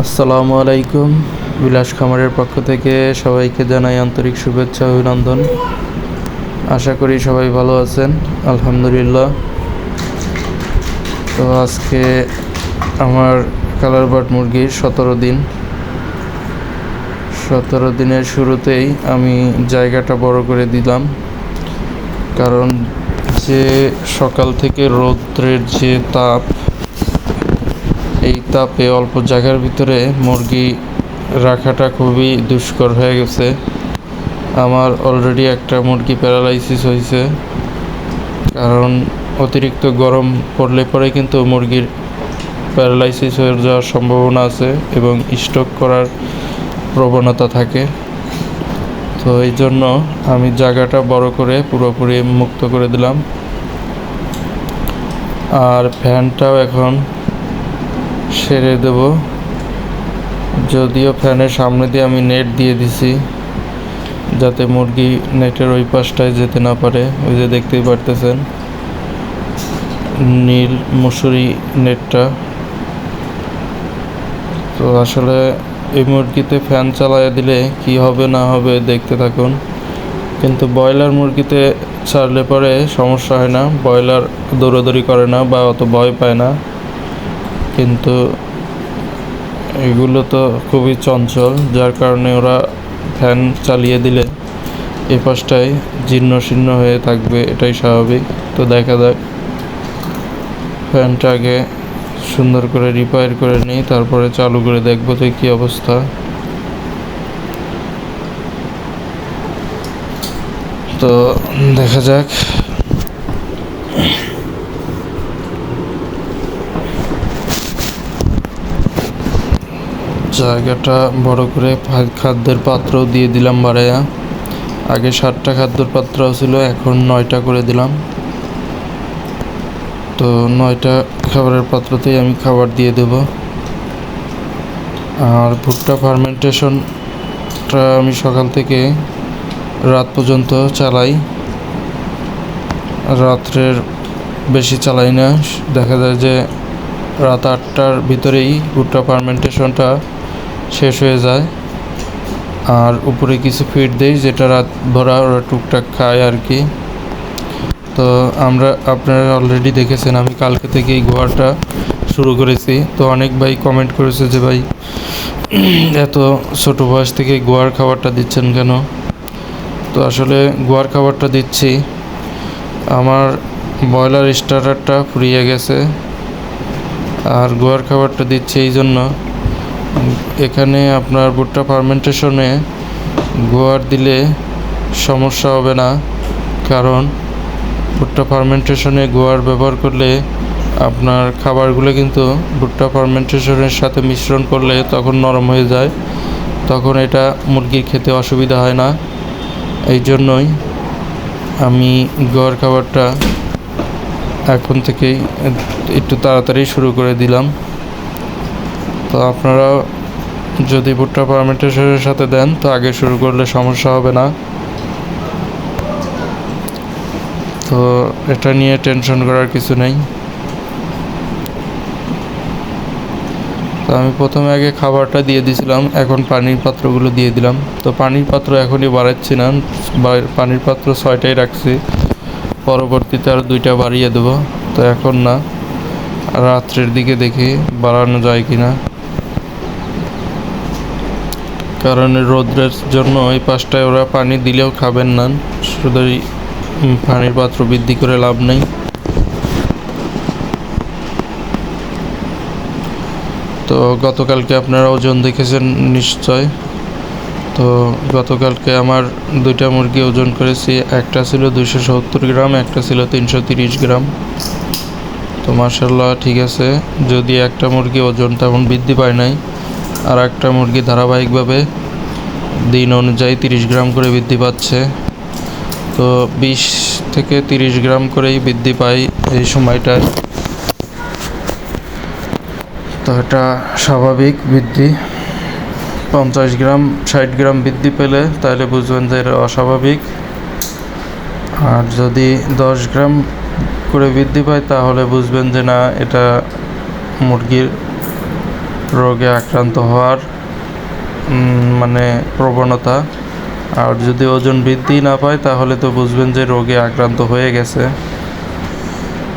আসসালামু আলাইকুম। বিলাস খামারের পক্ষ থেকে সবাইকে জানাই আন্তরিক শুভেচ্ছা অভিনন্দন। আশা করি সবাই ভালো আছেন, আলহামদুলিল্লাহ। তো আজকে আমার কালার বার্ড মুরগির সতেরো দিন। সতেরো দিনের শুরুতেই আমি জায়গাটা বড় করে দিলাম। কারণ যে সকাল থেকে রৌদ্রের যে তাপ তাপে অল্প জায়গার ভিতরে মুরগি রাখাটা খুবই দুষ্কর হয়ে গেছে। আমার অলরেডি একটা মুরগি প্যারালাইসিস হয়েছে কারণ অতিরিক্ত গরম পড়লে পরে কিন্তু মুরগির প্যারালাইসিস হয়ে যাওয়ার সম্ভাবনা আছে এবং স্ট্রোক করার প্রবণতা থাকে। তো এই জন্য আমি জায়গাটা বড় করে পুরোপুরি মুক্ত করে দিলাম। আর ফ্যানটাও এখন সেরে দেব। যদিও ফ্যানের সামনে দিয়ে আমি নেট দিয়ে দিছি, যাতে মুরগি নেটের ওই পাশটায় যেতে না পারে। ওই যে দেখতেই পারতেছেন, নীল মুসুরি নেটটা। তো আসলে এই মুরগিতে ফ্যান চালায় দিলে কি হবে না হবে দেখতে থাকুন। কিন্তু ব্রয়লার মুরগিতে ছাড়লে পরে সমস্যা হয় না, ব্রয়লার দৌড়াদৌড়ি করে না বা অত ভয় পায় না। কিন্তু এগুলো তো খুবই চঞ্চল, যার কারণে ওরা ফ্যান চালিয়ে দিলে এ পাশটায় জীর্ণ শীর্ণ হয়ে থাকবে, এটাই স্বাভাবিক। তো দেখা যাক ফ্যানটা আগে সুন্দর করে রিপেয়ার করে নিই, তারপরে চালু করে দেখব তো কী অবস্থা। তো দেখা যাক জায়গাটা বড় করে খাদ্যের পাত্র দিয়ে দিলাম বাড়াইয়া। আগে সাতটা খাদ্যের পাত্র ছিল, এখন নয়টা করে দিলাম। তো নয়টা খাবারের পাত্রতেই আমি খাবার দিয়ে দেব। আর ভুট্টা ফার্মেন্টেশনটা আমি সকাল থেকে রাত পর্যন্ত চালাই। রাত্রের বেশি চালাই না। দেখা যায় যে রাত আটটার ভিতরেই ভুট্টা ফার্মেন্টেশনটা শেষ হয়ে যায়। আর উপরে কিছু ফিড দেই যেটা রাত ভরা ওরা টুকটাক খায় আর কি। তো আমরা, আপনারা অলরেডি দেখেছেন, আমি কালকে থেকে এই গোয়াটা শুরু করেছি। তো অনেক ভাই কমেন্ট করেছে যে, ভাই, এত ছোট বয়স থেকে গোয়ার খাবারটা দিচ্ছেন কেন? তো আসলে গোয়ার খাবারটা দিচ্ছি। আমার ব্রয়লার স্টার্টারটা ফুরিয়ে গেছে। আর গোয়ার খাবারটা দিচ্ছি এই জন্য। এখানে আপনার ভুট্টা ফার্মেন্টেশনে গোয়ার দিলে সমস্যা হবে না, কারণ ভুট্টা ফার্মেন্টেশনে গোয়ার ব্যবহার করলে আপনার খাবারগুলো কিন্তু ভুট্টা ফার্মেন্টেশনের সাথে মিশ্রণ করলে তখন নরম হয়ে যায়, তখন এটা মুরগির খেতে অসুবিধা হয় না। এই জন্যই আমি গোয়ার খাবারটা এখন থেকেই একটু তাড়াতাড়ি শুরু করে দিলাম। তো আপনারা যদি ভুট্টা পারমিটেশনের সাথে দেন, তো আগে শুরু করলে সমস্যা হবে না। তো এটা নিয়ে টেনশন করার কিছু নেই। তো আমি প্রথমে আগে খাবারটা দিয়ে দিয়েছিলাম এখন পানির পাত্রগুলো দিয়ে দিলাম। তো পানির পাত্র এখনই বাড়াচ্ছি না পানির পাত্র ছয়টাই রাখছি। পরবর্তীতে আর দুইটা বাড়িয়ে দেবো। তো এখন না, রাত্রের দিকে দেখি বাড়ানো যায় কি না কারণ রোদ্রের জন্য এই পাশটায় ওরা পানি দিলেও খাবেন না। শুধু পানির পাত্র বৃদ্ধি করে লাভ নেই। তো গতকালকে আপনারা ওজন দেখেছেন নিশ্চয়। তো গতকালকে আমার দুইটা মুরগি ওজন করেছি, একটা ছিল দুশো সত্তর গ্রাম, একটা ছিল তিনশো তিরিশ গ্রাম। তো মার্শাল্লাহ ঠিক আছে। যদি একটা মুরগি ওজন তেমন বৃদ্ধি পায় নাই আর একটা মুরগি ধারাবাহিকভাবে দিন অনুযায়ী তিরিশ গ্রাম করে বৃদ্ধি পাচ্ছে। তো বিশ থেকে তিরিশ গ্রাম করেই বৃদ্ধি পায় এই সময়টায়। তো এটা স্বাভাবিক বৃদ্ধি। পঞ্চাশ গ্রাম, ষাট গ্রাম বৃদ্ধি পেলে তাহলে বুঝবেন যে এটা অস্বাভাবিক। আর যদি দশ গ্রাম করে বৃদ্ধি পায় তাহলে বুঝবেন যে না, এটা মুরগির রোগে আক্রান্ত হওয়ার মানে প্রবণতা। আর যদি ওজন বৃদ্ধি না পায়, তাহলে তো বুঝবেন যে রোগে আক্রান্ত হয়ে গেছে।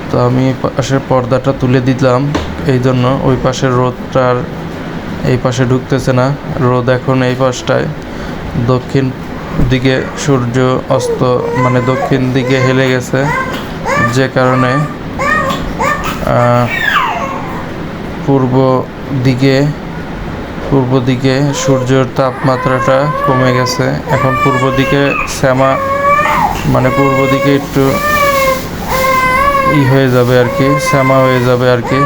তো আমি পাশের পর্দাটা তুলে দিলাম। এই জন্য ওই পাশের রোদটার এই পাশে ঢুকতেছে না। রোদ এখন এই পাশটায়। দক্ষিণ দিকে সূর্য অস্ত মানে দক্ষিণ দিকে হেলে গেছে। যে কারণে পূর্ব দিকে পূর্ব দিকে সূর্যের তাপমাত্রাটা কমে গেছে। এখন পূর্ব দিকে শ্যামা মানে পূর্ব দিকে একটু ই হয়ে যাবে আর কি, শ্যামা হয়ে যাবে আর কি।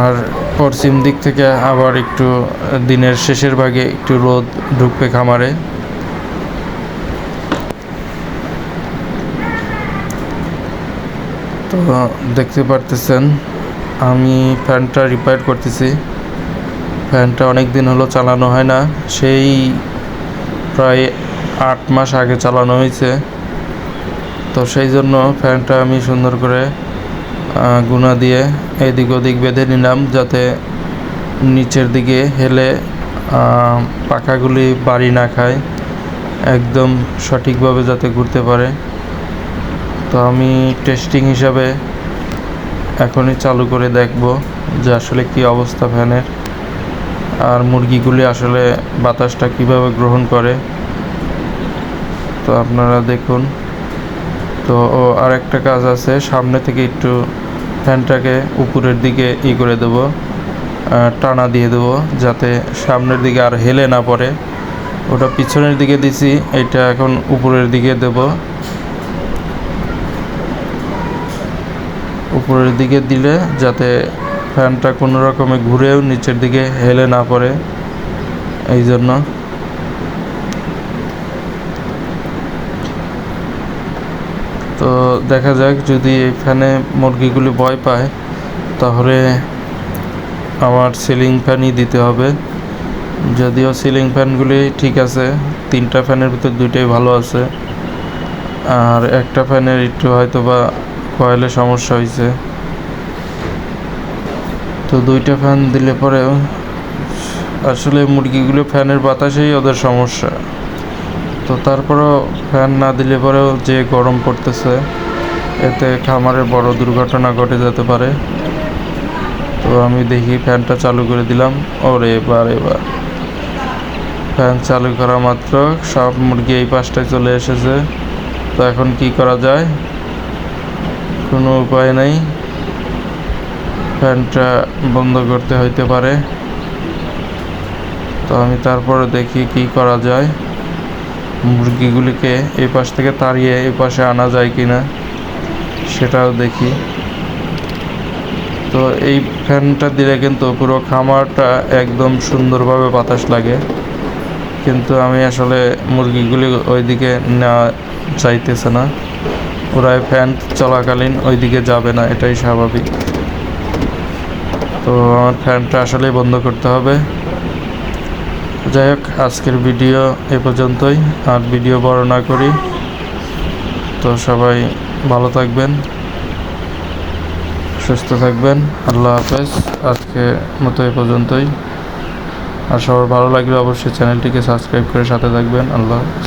আর পশ্চিম দিক থেকে আবার একটু দিনের শেষের ভাগে একটু রোদ ঢুকবে খামারে। তো দেখতে পারতেছেন, আমি ফ্যানটা রিপেয়ার করতেছি। ফ্যানটা অনেক দিন হলো চালানো হয় না, সেই প্রায় আট মাস আগে চালানো হয়েছে। তো সেই জন্য ফ্যানটা আমি সুন্দর করে গুনা দিয়ে এদিক ওদিক বেঁধে নিলাম, যাতে নিচের দিকে হেলে পাখাগুলি বাড়ি না খায়, একদম সঠিকভাবে যাতে ঘুরতে পারে। তো আমি টেস্টিং হিসাবে এখনই চালু করে দেখব যে আসলে কি অবস্থা ফ্যানের। আর মুরগিগুলি আসলে বাতাসটা কীভাবে গ্রহণ করে, তো আপনারা দেখুন। তো ও আরেকটা কাজ আছে, সামনে থেকে একটু ফ্যানটাকে উপরের দিকে ই করে দেবো টানা দিয়ে দেবো, যাতে সামনের দিকে আর হেলে না পড়ে। ওটা পিছনের দিকে দিছি, এটা এখন উপরের দিকে দেব। উপরের দিকে দিলে যাতে ফ্যানটা কোনো রকমে ঘুরেও নিচের দিকে হেলে না পড়ে। এই জন্য তো দেখা যাক, যদি এই ফ্যানে মুরগিগুলি ভয় পায়, তাহলে আমার সিলিং ফ্যানই দিতে হবে। যদিও সিলিং ফ্যানগুলি ঠিক আছে, তিনটা ফ্যানের ভিতর দুইটাই ভালো আছে। আর একটা ফ্যানের একটু হয়তো বা কয়েলে সমস্যা হয়েছে তো দুইটা ফ্যান দিলে পরেও আসলে মুরগিগুলো ফ্যানের বাতাসেই ওদের সমস্যা। তো তারপরেও ফ্যান না দিলে পরেও যে গরম পড়তেছে, এতে খামারে বড় দুর্ঘটনা ঘটে যেতে পারে। তো আমি দেখি ফ্যানটা চালু করে দিলাম। ওরে এবার এবার ফ্যান চালু করা মাত্র, সব মুরগি এই পাশটায় চলে এসেছে। তো এখন কি করা যায়? কোনো উপায় নেই। ফ্যানটা বন্ধ করতে হইতে পারে। তো আমি তারপরে দেখি কি করা যায়। মুরগিগুলিকে এই পাশ থেকে তাড়িয়ে এই পাশে আনা যায় কি না সেটাও দেখি। তো এই ফ্যানটা দিলে কিন্তু পুরো খামারটা একদম সুন্দরভাবে বাতাস লাগে। কিন্তু আমি আসলে মুরগিগুলি ওইদিকে নেওয়া চাইতেছে না। ওরা ফ্যান চলাকালীন ওইদিকে যাবে না, এটাই স্বাভাবিক। তো আমার ফ্যানটা আসলেই বন্ধ করতে হবে। যাই হোক আজকের ভিডিও এ পর্যন্তই। আর ভিডিও বড় না করি। তো সবাই ভালো থাকবেন, সুস্থ থাকবেন। আল্লাহ হাফেজ, আজকে মতো এ পর্যন্তই। আর সবার ভালো লাগলে অবশ্যই চ্যানেলটিকে সাবস্ক্রাইব করে সাথে থাকবেন। আল্লাহ হাফেজ।